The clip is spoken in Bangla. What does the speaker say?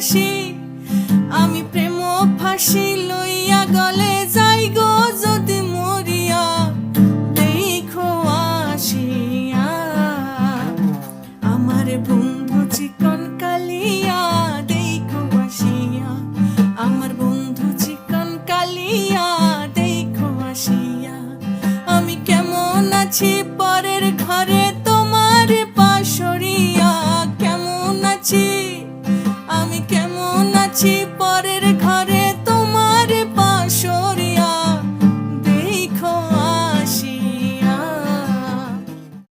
ফাঁসি আমি প্রেম ফাঁসি লইয়া গলে যাই গো যদি মরিয়া। দেখো আসিয়া, আমার বন্ধু চিকন কালিয়া, দেখো আসিয়া, আমার বন্ধু চিকন কালিয়া, দেখো আসিয়া। আমি কেমন আছি পরের ঘরে আছি পরের ঘরে।